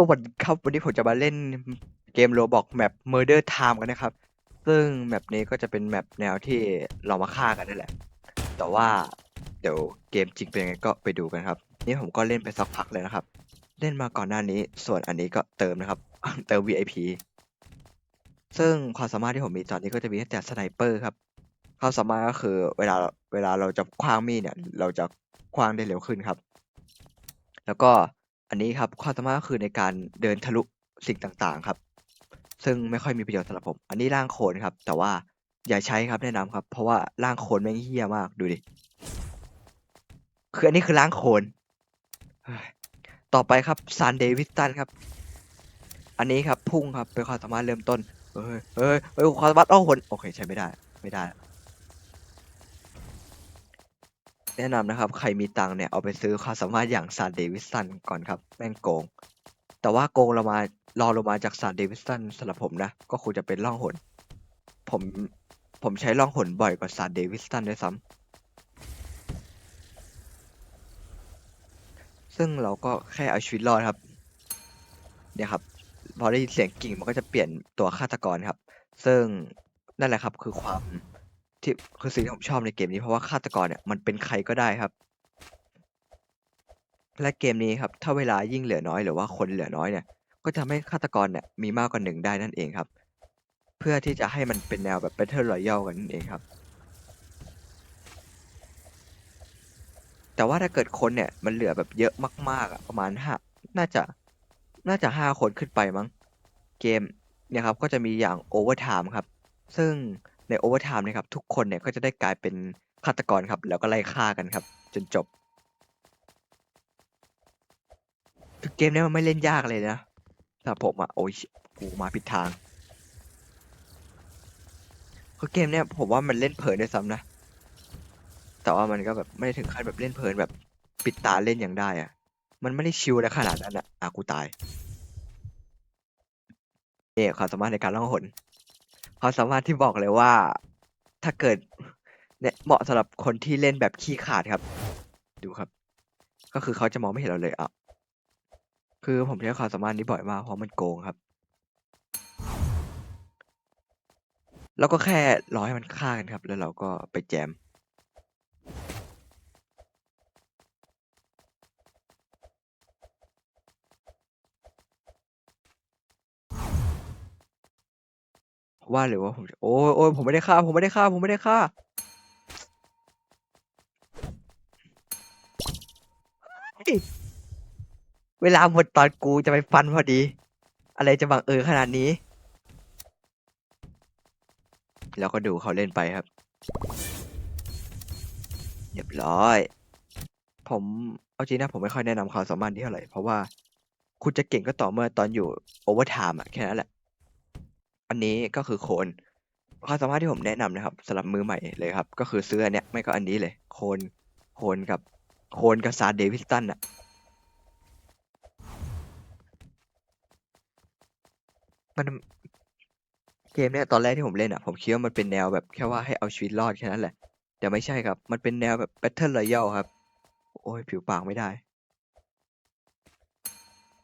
สวัสดีครับวันนี้ผมจะมาเล่นเกมโรบอกแมป Murder Time กันนะครับ ซึ่งแมปนี้ก็จะเป็นแมปแนวที่เรามาฆ่ากันนั่นแหละ แต่ว่าเดี๋ยวเกมจริงเป็นยังไงก็ไปดูกันครับ นี่ผมก็เล่นไปสักพักเลยนะครับ เล่นมาก่อนหน้านี้ ส่วนอันนี้ก็เติมนะครับ เติม VIP ซึ่งความสามารถที่ผมมีตอนนี้ก็จะมีตั้งแต่สไนเปอร์ครับความสามารถก็คือเวลาเวลาเราจะคว้างมีดเนี่ย เราจะคว้างได้เร็วขึ้นครับ แล้วก็ อันนี้ครับความสามารถก็คือในการเดินทะลุสิ่งต่างๆครับ ซึ่งไม่ค่อยมีประโยชน์สำหรับผม อันนี้ร่างโคลนครับ แต่ว่าอย่าใช้ครับแนะนำครับ เพราะว่าร่างโคลนแม่งเหี้ยมากดูดิ คืออันนี้คือร่างโคลนต่อไปครับซานเดวิสตันครับ อันนี้ครับพุ่งครับเป็นความสามารถเริ่มต้นเฮ้ยเฮ้ยเฮ้ยความสามารถอ้อหนโอเคใช้ไม่ได้ ไม่ได้ แนะนำนะครับ ใครมีตังค์เนี่ยเอาไปซื้อความสามารถอย่างซานเดวิสันก่อนครับแม่งโกง แต่ว่าโกงเรามารอลงมาจากซานเดวิสันสำหรับผมนะ ก็คงจะเป็นล่องหน ผมผมใช้ล่องหนบ่อยกว่าซานเดวิสันด้วยซ้ำซึ่งเราก็แค่เอาชีวิตรอดครับ เนี่ยครับ พอได้ยินเสียงกิ่งมันก็จะเปลี่ยนตัวฆาตกรครับ ซึ่งนั่นแหละครับคือความ ที่คือสิ่งที่ผมชอบในเกมนี้เพราะว่าฆาตกรเนี่ยมันเป็นใครก็ได้ครับ และเกมนี้ครับ ถ้าเวลายิ่งเหลือน้อยหรือว่าคนเหลือน้อยเนี่ย ก็จะทำให้ฆาตกรเนี่ยมีมากกว่าหนึ่งได้นั่นเองครับ เพื่อที่จะให้มันเป็นแนวแบบ Battle Royale กันนั่นเองครับ แต่ว่าถ้าเกิดคนเนี่ยมันเหลือแบบเยอะมากๆอะประมาณห้าน่าจะน่าจะห้าคนขึ้นไปมั้ง เกมเนี่ยครับก็จะมีอย่าง Overtime ครับ ซึ่ง ใน Overtime เนะครับ ทุกคนเนี่ยก็จะได้กลายเป็นฆาตกรครับ แล้วก็ไล่ฆ่ากันครับ จนจบคือเกมเนี้ยมันไม่เล่นยากเลยนะสำหรับผมอะโอ้ยกูมาผิดทางคือเกมเนี้ยผมว่ามันเล่นเพลินด้วยซ้ำนะ แต่ว่ามันก็แบบไม่ได้ถึงขั้นแบบเล่นเพลินแบบปิดตาเล่นอย่างได้อะมันไม่ได้ชิลนะขนาดนั้นอะอะกูตายเนี่ยความสามารถในการล่องหน ความสามารถที่บอกเลยว่า ถ้าเกิดเนี่ยเหมาะสำหรับคนที่เล่นแบบขี้ขาดครับ ดูครับ ก็คือเขาจะมองไม่เห็นเราเลยอะคือผมใช้ความสามารถนี้บ่อยมากเพราะมันโกงครับ แล้วก็แค่รอให้มันฆ่ากันครับ แล้วเราก็ไปแจม ว่าหรือว่าผมโอ้ยโอ้ยผมไม่ได้ฆ่า ผมไม่ได้ฆ่า ผมไม่ได้ฆ่าเฮ้ยเวลาหมดตอนกูจะไปฟันพอดี อะไรจะบังเอิญขนาดนี้ แล้วก็ดูเขาเล่นไปครับ เรียบร้อย ผมเอาจริงนะผมไม่ค่อยแนะนำความสามารถนี้เท่าไหร่ เพราะว่าคุณจะเก่งก็ต่อเมื่อตอนอยู่โอเวอร์ไทม์อะแค่นั้นแหละ อันนี้ก็คือโคนความสามารถที่ผมแนะนำนะครับสำหรับมือใหม่เลยครับ ก็คือซื้ออันเนี้ยไม่ก็อันนี้เลย โคนโคนกับโคนกับซาเดวิสตันอะมันเกมเนี้ยตอนแรกที่ผมเล่นอะผมคิดว่ามันเป็นแนวแบบแค่ว่าให้เอาชีวิตรอดแค่นั้นแหละ แต่ไม่ใช่ครับ มันเป็นแนวแบบ Battle Royale ครับ โอ้ยผิวปากไม่ได้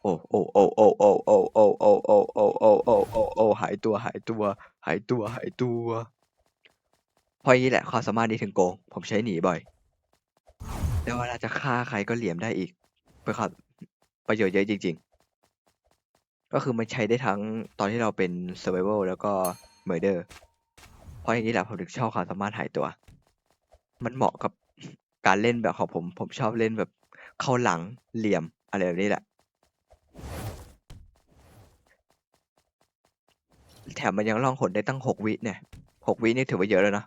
โอ้โอ้โอ้โอ้โอ้โอ้โอ้โอ้โอ้โอ้โอ้โอ้โอ้โอ้หายตัวหายตัว หายตัวหายตัวเพราะอย่างนี้แหละความสามารถนี้ถึงโกง ผมใช้หนีบ่อย แล้วเวลาจะฆ่าใครก็เหลี่ยมได้อีกเป็นความประโยชน์เยอะจริง ๆ ก็คือมันใช้ได้ทั้งตอนที่เราเป็น survival แล้วก็ murder เพราะอย่างนี้แหละผมถึงชอบความสามารถหายตัว มันเหมาะกับการเล่นแบบของผม ผมชอบเล่นแบบเข้าหลังเหลี่ยมอะไรแบบนี้แหละ แถมมันยังล่องหนได้ตั้งหกวิเนี่ยหกวินี่ถือว่าเยอะแล้วนะ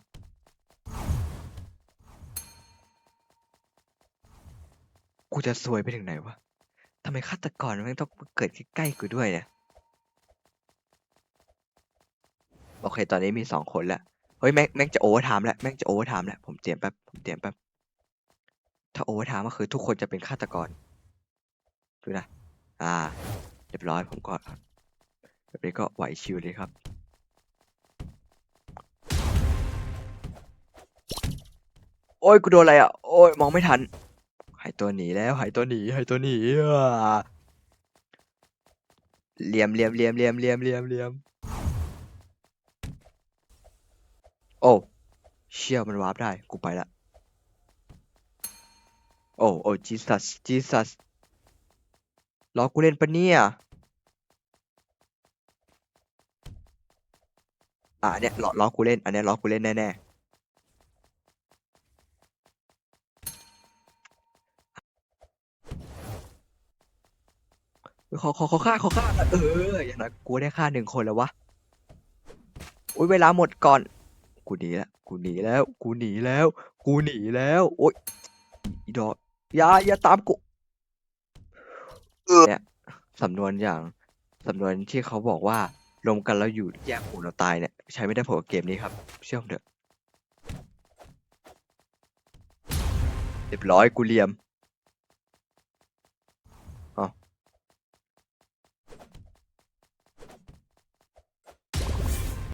กูจะซวยไปถึงไหนวะทำไมฆาตกรมันต้องเกิดใกล้ๆกูด้วยเนี่ย โอเค ตอนนี้มีสองคนแล้ว เฮ้ยแม่งแม่งจะโอเวอร์ไทม์แล้ว แม่งจะโอเวอร์ไทม์แล้ว ผมเตรียมแป๊บ ผมเตรียมแป๊บ ถ้าโอเวอร์ไทม์ก็คือทุกคนจะเป็นฆาตกร ดูนะ อ่า เรียบร้อย ผมก็ แบบนี้ก็ไหวชิวเลยครับ โอ้ยกูโดนอะไรอะ โอ้ยมองไม่ทัน หายตัวหนีแล้ว หายตัวหนี หายตัวหนีอะเหลี่ยมเหลี่ยมเหลี่ยมเหลี่ยมเหลี่ยมเหลี่ยมเหลี่ยม โอ้ เชี่ยมันวาร์ปได้ กูไปละ โอ้ โอ้จีสัสจีสัสล้อกูเล่นปะเนี่ย อะอันเนี้ยล้อล้อกูเล่น อันเนี้ยล้อกูเล่นแน่ๆขอขอขอฆ่าขอฆ่าเอออย่างน้อยกูได้ฆ่าหนึ่งคนแล้ววะอุ้ยเวลาหมดก่อน กูหนีแล้วกูหนีแล้ว กูหนีแล้ว กูหนีแล้วโอ๊ยอีดอกอย่าอย่าตามกูเนี่ยสำนวนอย่างสำนวนที่เขาบอกว่ารวมกันแล้วอยู่แยกหูเราตายเนี่ย ใช้ไม่ได้ผลกับเกมนี้ครับ เชื่อผมเถอะเรียบร้อยกูเลี่ยมอ๋อ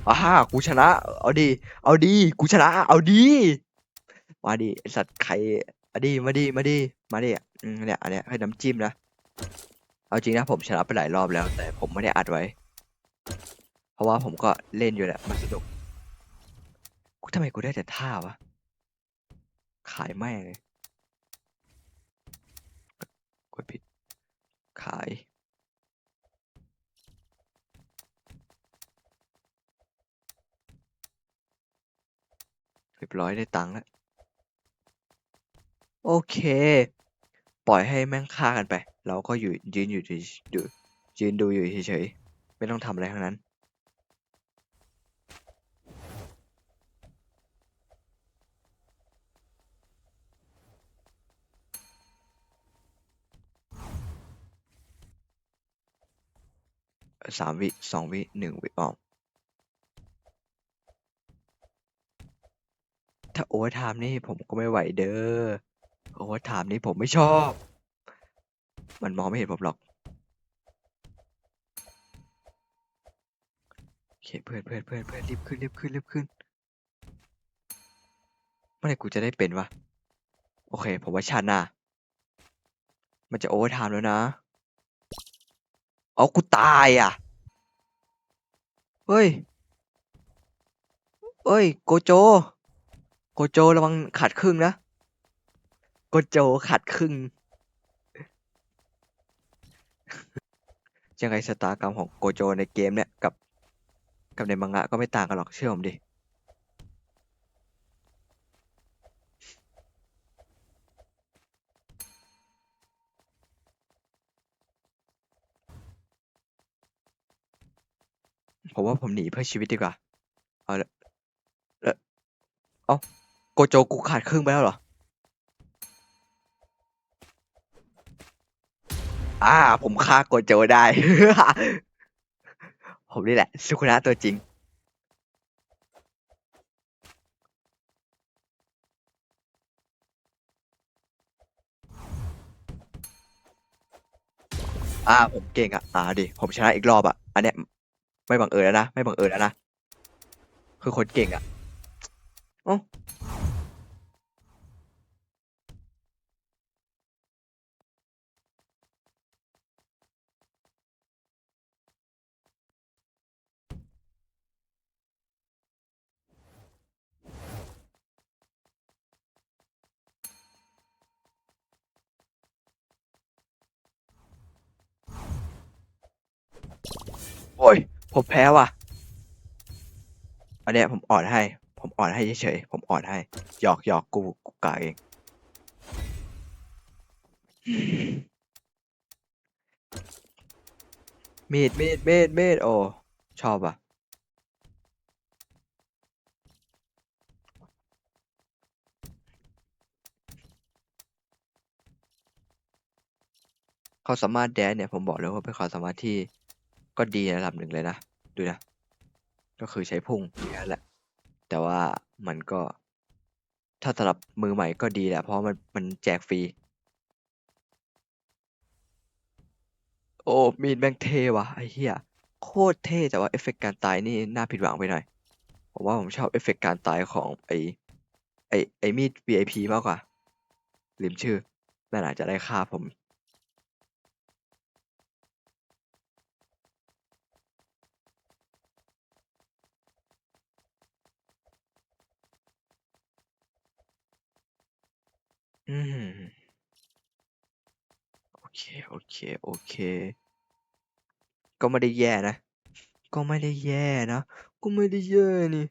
อ่ากูชนะ เอาดี เอาดี กูชนะ เอาดี มาดิสัตว์ใครมาดิมาดิมาดิมาดิอืมเนี่ยอันเนี้ยให้น้ำจิ้มนะ เอาจริงนะผมชนะไปหลายรอบแล้ว แต่ผมไม่ได้อัดไว้ เพราะว่าผมก็เล่นอยู่แหละมันสนุกกูทำไมกูได้แต่ท่าวะ ขายแม่งเลยกดผิด ขาย เรียบร้อยได้ตังค์แล้ว โอเค ปล่อยให้แม่งฆ่ากันไป เราก็อยู่ยืนอยู่เฉยๆดูยืนดูอยู่เฉยๆ ไม่ต้องทำอะไรทั้งนั้น สามวิสองวิหนึ่งวิออกถ้าโอเวอร์ไทม์นี่ผมก็ไม่ไหวเด้อโอเวอร์ไทม์นี่ผมไม่ชอบ มันมองไม่เห็นผมหรอกโอเคเพื่อนเพื่อนเพื่อนเพื่อนรีบขึ้นรีบขึ้นรีบขึ้นเมื่อไหร่กูจะได้เป็นวะโอเค ผมว่าชาติหน้ามันจะโอเวอร์ไทม์แล้วนะ เอากูตายอะ เฮ้ย เฮ้ย โกโจ โกโจระวังขาดครึ่งนะ โกโจขาดครึ่ง ยังไงชะตากรรมของโกโจในเกมเนี่ยกับ กับในมังงะก็ไม่ต่างกันหรอกเชื่อผมดิ ผมว่าผมหนีเพื่อชีวิตดีกว่า เอาละแล้วเอาโกโจกูขาดครึ่งไปแล้วเหรอ อ่า ผมฆ่าโกโจได้ ผมนี่แหละ สุคุนะตัวจริง อ่า ผมเก่งอะ อ่าดิ ผมชนะอีกรอบอะ อันเนี้ย ไม่บังเอิญแล้วนะไม่บังเอิญแล้วนะคือคนเก่งอะเอ้โอ้ย ผมแพ้ว่ะอันเนี้ยผมอ่อนให้ ผมอ่อนให้เฉยๆผมอ่อนให้หยอกหยอกกูกูกาเองมีดมีดมีดมีดโอ้ชอบอะควาสามารถแดนเนี่ยผมบอกเลยว่าเป็นความสามารถที่ ก็ดีระดับหนึ่งเลยนะ ดูนะ ก็คือใช้พุ่งอย่างนั้นแหละ แต่ว่ามันก็ ถ้าสำหรับมือใหม่ก็ดีแหละ เพราะมันมันแจกฟรี โอ้มีดแม่งเทว่ะไอ้เหี้ยโคตรเท่แต่ว่าเอฟเฟกต์การตายนี่น่าผิดหวังไปหน่อยผมว่าผมชอบเอฟเฟกต์การตายของไอ้ไอ้ไอ้มีด VIP มากกว่าลืมชื่อน่าจะได้ค่าผม อืม โอเค โอเค โอเค ก็ไม่ได้แย่นะ ก็ไม่ได้แย่นะ ก็ไม่ได้แย่นี่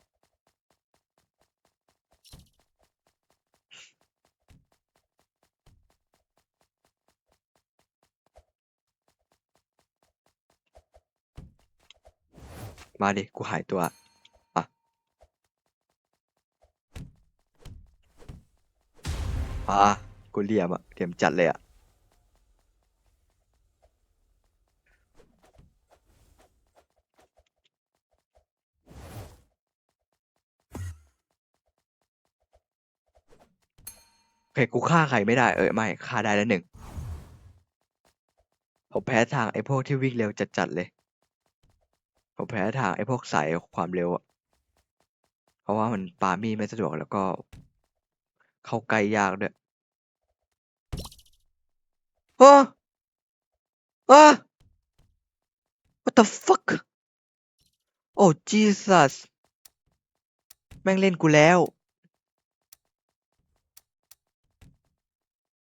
มาดิ กูหายตัว อะ อะกูเหลี่ยมอะเหลี่ยมจัดเลยอะโอเคกูฆ่าใครไม่ได้เออไม่ฆ่าได้แล้วหนึ่งผมแพ้ทางไอ้พวกที่วิ่งเร็วจัดๆเลย ผมแพ้ทางไอ้พวกสายความเร็วอะเพราะว่ามันปามีไม่สะดวกแล้วก็ เข้าใกล้ยากด้วยเฮ้อเฮ้อ what the fuck โอ้ Jesus แม่งเล่นกูแล้ว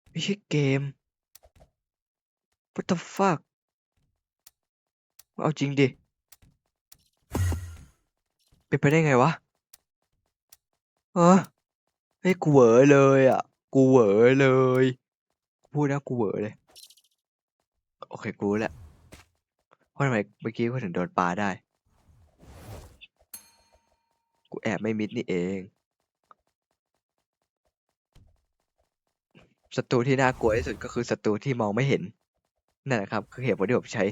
ไม่ใช่เกม what the fuck เอาจริงดิเป็นไปได้ไงวะ เออ เฮ้ยกูเหวอเลยอะ กูเหวอเลยพูดนะกูเหวอเลย โอเคกูแหละเพราะทำไมเมื่อกี้กูถึงโดนปลาได้ กูแอบไม่มิดนี่เองศัตรูที่น่ากลัวที่สุดก็คือศัตรูที่มองไม่เห็นนั่นแหละครับ คือเหตุผลที่ผมใช้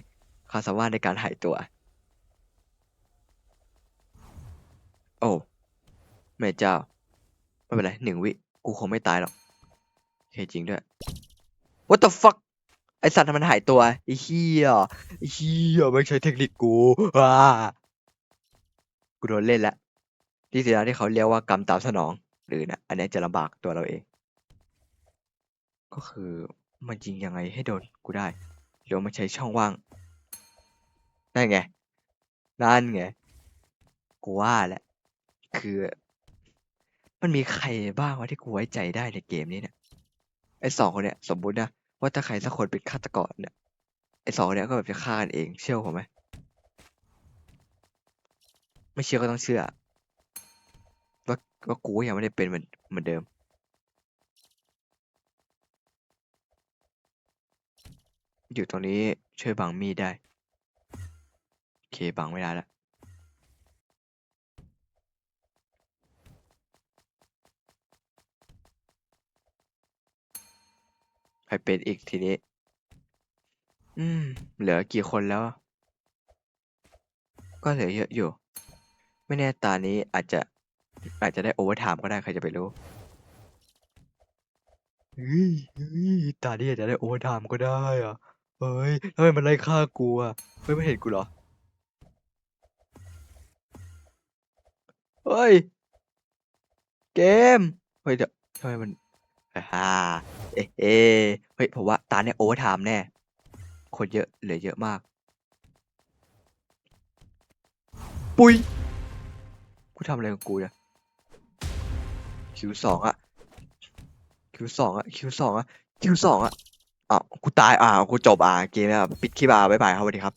ความสามารถในการหายตัว โอ้แม่เจ้า ไม่เป็นไรหนึ่งวิ กูคงไม่ตายหรอกโอเคจริงด้วย What the fuck ไอสัตว์มันหายตัวไอเหี้ยไอเหี้ยไม่ใช่เทคนิคกูอ่ากูโดนเล่นแล้วที่สินะที่เขาเรียกว่ากรรมตามสนอง หรือนะอันนี้จะลำบากตัวเราเอง ก็คือมันยิงยังไงให้โดนกูได้หรือว่ามันใช้ช่องว่างนั่นไงนั่นไงกูว่าแหละคือ มันมีใครบ้างวะที่กูไว้ใจได้ในเกมนี้เนี่ย ไอ้สองคนเนี่ยสมมุตินะว่าถ้าใครสักคนเป็นฆาตกรเนี่ย ไอ้สองคนเนี่ยก็แบบจะฆ่ากันเอง เชื่อผมไหม ไม่เชื่อก็ต้องเชื่อ ว่าว่ากูยังไม่ได้เป็นเหมือนเหมือนเดิมอยู่ตรงนี้ช่วยบังมีดได้ โอเคบังไม่ได้แล้ว ใครเป็นอีกทีนี้ อืม เหลือกี่คนแล้ว ก็เหลือเยอะอยู่ ไม่แน่ตานี้อาจจะ อาจจะได้โอเวอร์ไทม์ก็ได้ใครจะไปรู้เฮ้ยเฮ้ยตานี้อาจจะได้โอเวอร์ไทม์ก็ได้อะเฮ้ยทำไมมันไล่ฆ่ากูอะเฮ้ยไม่เห็นกูเหรอ เฮ้ย เกม เฮ้ยเดี๋ยวทำไมมันฮ่า เอ๊ะเอ๊ะเฮ้ยผมว่าตาเนี่ยโอเวอร์ไทม์แน่ คนเยอะเหลือเยอะมาก ปุยกูทำอะไรของกูเนี่ยคิวสองอะคิวสองอะคิวสองอะคิวสองอะอ้าวกูตายอ่ากูจบอ่าเกมแล้วปิดคลิปอะบ๊ายบายครับสวัสดีครับ